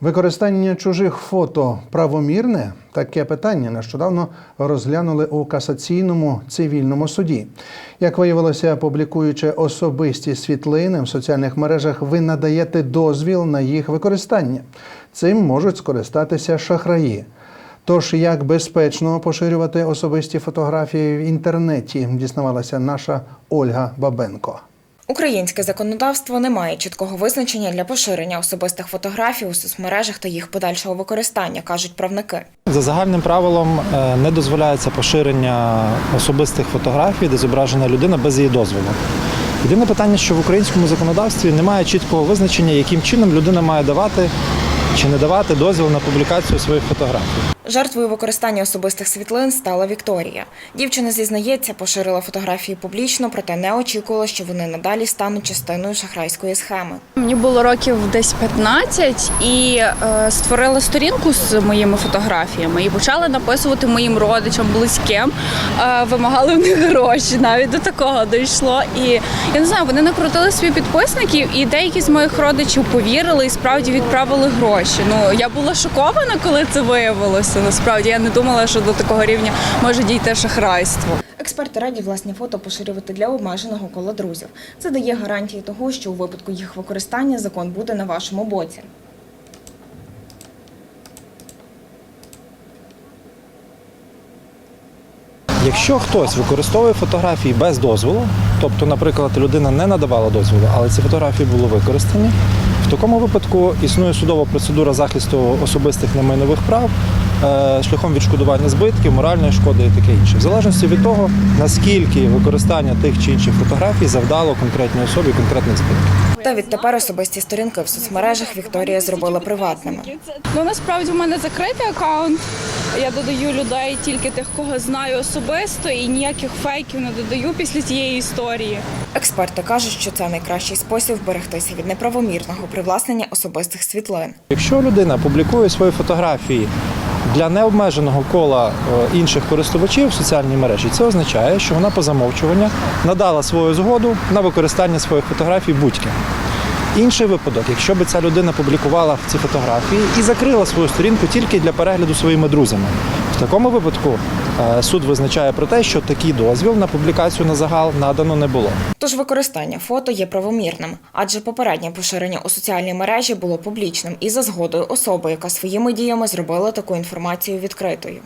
Використання чужих фото правомірне? Таке питання нещодавно розглянули у касаційному цивільному суді. Як виявилося, публікуючи особисті світлини в соціальних мережах, ви надаєте дозвіл на їх використання. Цим можуть скористатися шахраї. Тож як безпечно поширювати особисті фотографії в інтернеті, дізнавалася наша Ольга Бабенко. Українське законодавство не має чіткого визначення для поширення особистих фотографій у соцмережах та їх подальшого використання, кажуть правники. За загальним правилом е, не дозволяється поширення особистих фотографій, де зображена людина без її дозволу. Єдине питання, що в українському законодавстві немає чіткого визначення, яким чином людина має давати чи не давати дозвіл на публікацію своїх фотографій. Жертвою використання особистих світлин стала Вікторія. Дівчина зізнається, поширила фотографії публічно, проте не очікувала, що вони надалі стануть частиною шахрайської схеми. Мені було років десь 15 і е, створила сторінку з моїми фотографіями і почали написувати моїм родичам, близьким, е, вимагали в них гроші. Навіть до такого дійшло. І я не знаю, вони накрутили свої підписників, і деякі з моїх родичів повірили і справді відправили гроші. Ну я була шокована, коли це виявилося. Насправді я не думала, що до такого рівня може дійти шахрайство. Експерти раді власні фото поширювати для обмеженого кола друзів. Це дає гарантії того, що у випадку їх використання закон буде на вашому боці. Якщо хтось використовує фотографії без дозволу, тобто, наприклад, людина не надавала дозволу, але ці фотографії були використані, в такому випадку існує судова процедура захисту особистих немайнових прав е, шляхом відшкодування збитків, моральної шкоди і таке інше, в залежності від того, наскільки використання тих чи інших фотографій завдало конкретній особі конкретних збитків. Та відтепер особисті сторінки в соцмережах Вікторія зробила приватними. Ну насправді в мене закритий аккаунт. Я додаю людей тільки тих, кого знаю особисто, і ніяких фейків не додаю після цієї історії. Експерти кажуть, що це найкращий спосіб вберегтися від неправомірного привласнення особистих світлин. Якщо людина публікує свої фотографії для необмеженого кола е, інших користувачів в соціальній мережі, це означає, що вона по замовчуванню надала свою згоду на використання своїх фотографій будь-ким. Інший випадок, якщо б ця людина публікувала ці фотографії і закрила свою сторінку тільки для перегляду своїми друзями. В такому випадку е, суд визначає про те, що такий дозвіл на публікацію на загал надано не було. Тож використання фото є правомірним, адже попереднє поширення у соціальній мережі було публічним і за згодою особи, яка своїми діями зробила таку інформацію відкритою.